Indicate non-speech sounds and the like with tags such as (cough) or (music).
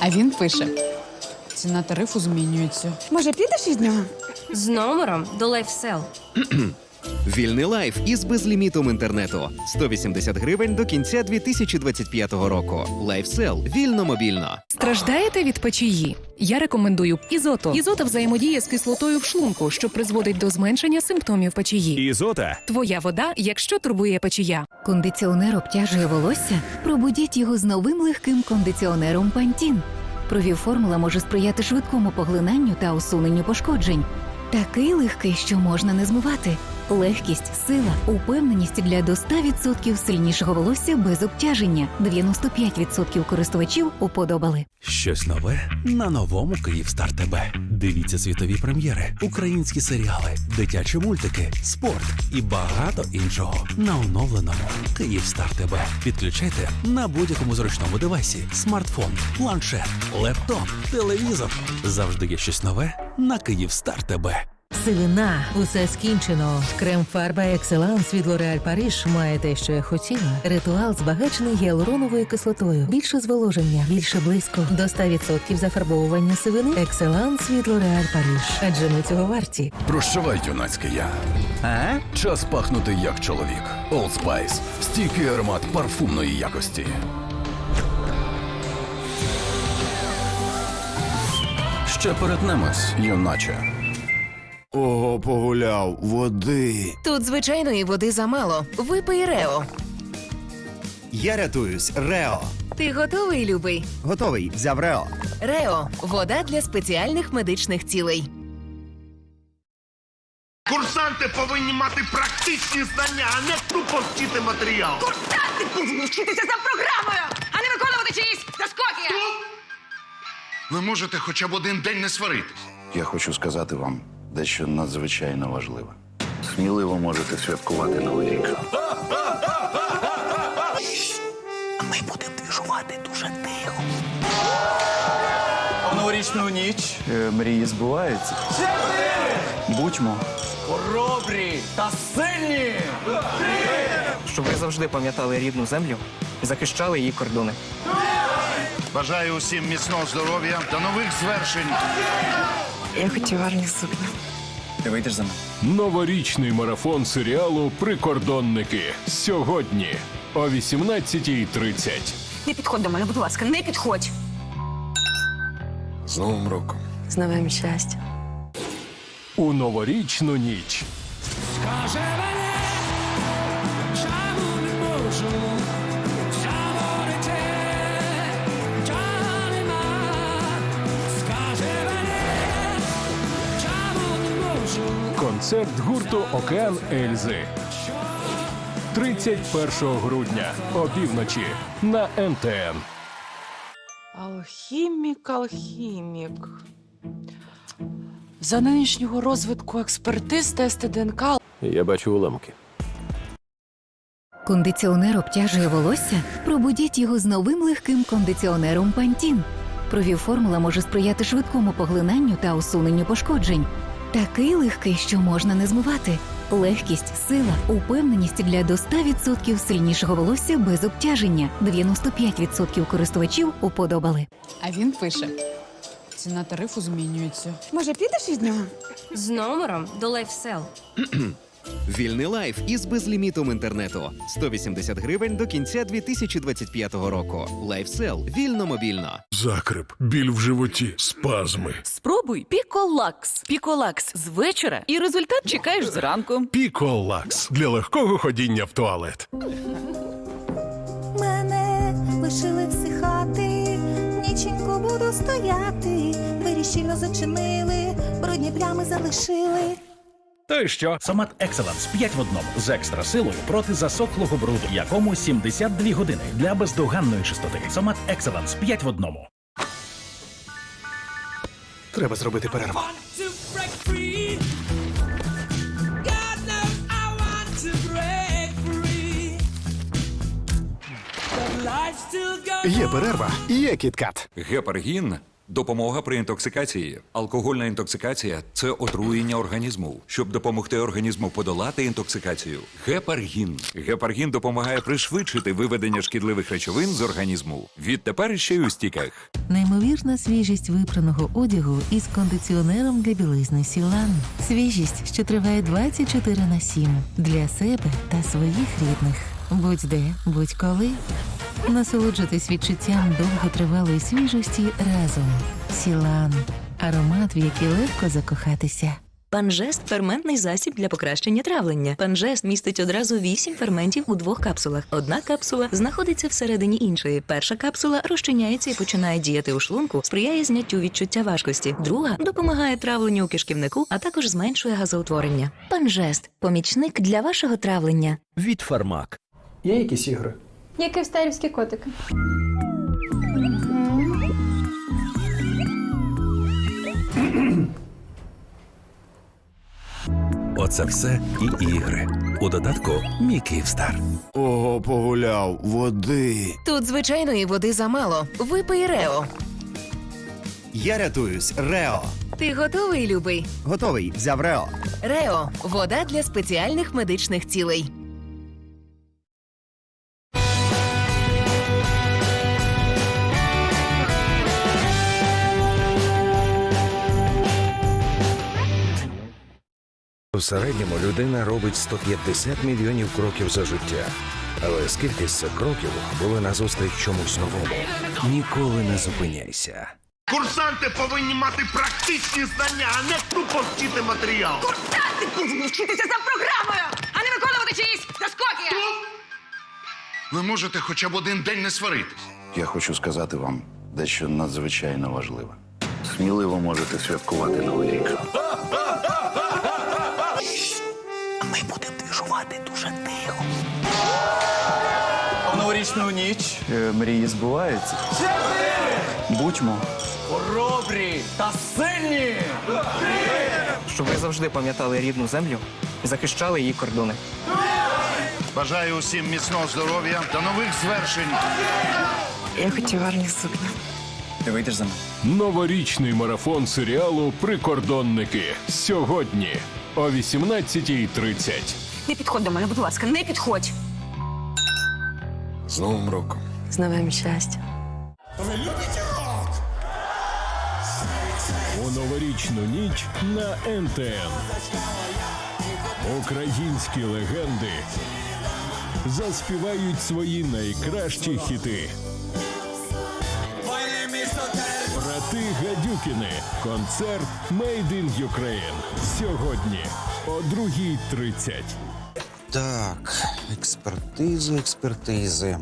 А він пише: ціна тарифу змінюється. Може, підеш із нього? З номером до LifeSell. (clears throat) Вільний лайф із безлімітом інтернету 180 гривень до кінця 2025 року. Лайфсел вільно мобільно. Страждаєте від печії? Я рекомендую ізото. Ізота взаємодіє з кислотою в шлунку, що призводить до зменшення симптомів печії. Ізота Твоя вода, якщо турбує печія. Кондиціонер обтяжує волосся? Пробудіть його з новим легким кондиціонером Пантін. Провів формула може сприяти швидкому поглинанню та усуненню пошкоджень. Такий легкий, що можна не змивати. Легкість, сила, упевненість для до 100% сильнішого волосся без обтяження. 95% користувачів уподобали. Щось нове на новому Київстар ТБ. Дивіться світові прем'єри, українські серіали, дитячі мультики, спорт і багато іншого на оновленому Київстар ТБ. Підключайте на будь-якому зручному девайсі: смартфон, планшет, лептоп, телевізор. Завжди є щось нове на Київстар ТБ. Сивина, усе скінчено. Крем фарба Екселанс від L'Oréal Paris має те, що я хотіла. Ритуал збагачений гіалуроновою кислотою. Більше зволоження, більше блиску. До 100% зафарбовування сивини. Екселанс від L'Oréal Paris. Адже ми цього варті. Прощавай, юнацьке я. А? Час пахнути як чоловік. Old Spice. Стійкий аромат парфумної якості. Ще перетнемось, юначе. Ого, погуляв, води. Тут звичайної води замало. Випий Рео. Я рятуюсь, Рео. Ти готовий, любий? Готовий, взяв Рео. Рео вода для спеціальних медичних цілей. Курсанти повинні мати практичні знання, а не тупо вчити матеріал. Курсанти повинні вчитися за програмою, а не виконувати чиїсь заскоки! Ви можете хоча б один день не сваритись. Я хочу сказати вам дещо надзвичайно важливе. Сміливо можете святкувати новий рік. Ми будемо двіжувати дуже тихо. Новорічну ніч е, мрії збуваються. Будьмо хоробрі та сильні! Щоб ви завжди пам'ятали рідну землю і захищали її кордони. Бажаю усім міцного здоров'я та нових звершень. Я хотів гарні сукні. Ти вийдеш за мене? новорічний марафон серіалу Прикордонники сьогодні о 18.30. Не підходь до мене, будь ласка, не підходь. З Новим роком. З новим щастя. у новорічну ніч. Концерт гурту Океан Ельзи. 31 грудня опівночі на НТН. Алхімік, алхімік. За нинішнього розвитку експертиз, тести ДНК. Я бачу уламки. Кондиціонер обтяжує волосся? Пробудіть його з новим легким кондиціонером Пантін. Провів формула може сприяти швидкому поглинанню та усуненню пошкоджень. Такий легкий, що можна не змивати. Легкість, сила, упевненість для до 100% сильнішого волосся без обтяження. 95% користувачів уподобали. А він пише: ціна тарифу змінюється. Може, підеш із нього? З номером до LifeSell. (clears throat) Вільний лайф із безлімітом інтернету 180 гривень до кінця 2025 року. Лайфсел вільно мобільно. Закрип, біль в животі, спазми. Спробуй Піколакс. Піколакс з вечора, і результат чекаєш зранку. Піколакс для легкого ходіння в туалет. Мене лишили всихати, ніченько буду стояти. Двері щільно зачинили, брудні плями залишили. То й що? Сомат Екселанс 5 в одному з екстра силою проти засохлого бруду, якому 72 години для бездоганної чистоти. Сомат Екселанс 5 в одному. Треба зробити перерву. Є перерва, є кіткат. Гепаргін Допомога при інтоксикації. Алкогольна інтоксикація це отруєння організму. Щоб допомогти організму подолати інтоксикацію. Гепаргін. Гепаргін допомагає пришвидшити виведення шкідливих речовин з організму. Відтепер ще й у стіках. Неймовірна свіжість випраного одягу із кондиціонером для білизни Сілан. Свіжість, що триває 24 на 7 для себе та своїх рідних. Будь-де, будь-коли. Насолоджуйтесь відчуттям довготривалої свіжості разом. Сілан. Аромат, в який легко закохатися. Панжест ферментний засіб для покращення травлення. Панжест містить одразу вісім ферментів у двох капсулах. Одна капсула знаходиться всередині іншої. Перша капсула розчиняється і починає діяти у шлунку, сприяє зняттю відчуття важкості. Друга допомагає травленню у кишківнику, а також зменшує газоутворення. Панжест помічник для вашого травлення. Від Фармак. Є якісь ігри? Як і в стайлівські котики. Оце все і ігри. У додатку Мій Київстар. Ого, погуляв, води. Тут звичайної води замало. Випий Рео. Я рятуюсь, Рео. Ти готовий, любий? Готовий, взяв Рео. Рео вода для спеціальних медичних цілей. У середньому людина робить 150 мільйонів кроків за життя. Але скільки з цих кроків були назустріч чомусь новому? Ніколи не зупиняйся. Курсанти повинні мати практичні знання, а не тупо вчити матеріал. Курсанти повинні вчитися за програмою, а не виконувати чиїсь заскоки! Ви можете хоча б один день не сваритись. Я хочу сказати вам дещо надзвичайно важливе. Сміливо можете святкувати новий рік. Ми дуже тихо. Новорічну ніч е, мрії збуваються. Будьмо хоробрі та сильні! Щоб ви завжди пам'ятали рідну землю і захищали її кордони. Бажаю усім міцного здоров'я та нових звершень. Я хотів гарні сукні. Ти вийдеш за мене? Новорічний марафон серіалу Прикордонники сьогодні о 18.30. Не підходь до мене, будь ласка, не підходь. З Новим роком. З новим щастям. У новорічну ніч на НТН. Українські легенди заспівають свої найкращі хіти. Брати Гадюкіни. Концерт Made in Ukraine. Сьогодні о 2.30. Так, експертизи, експертизи.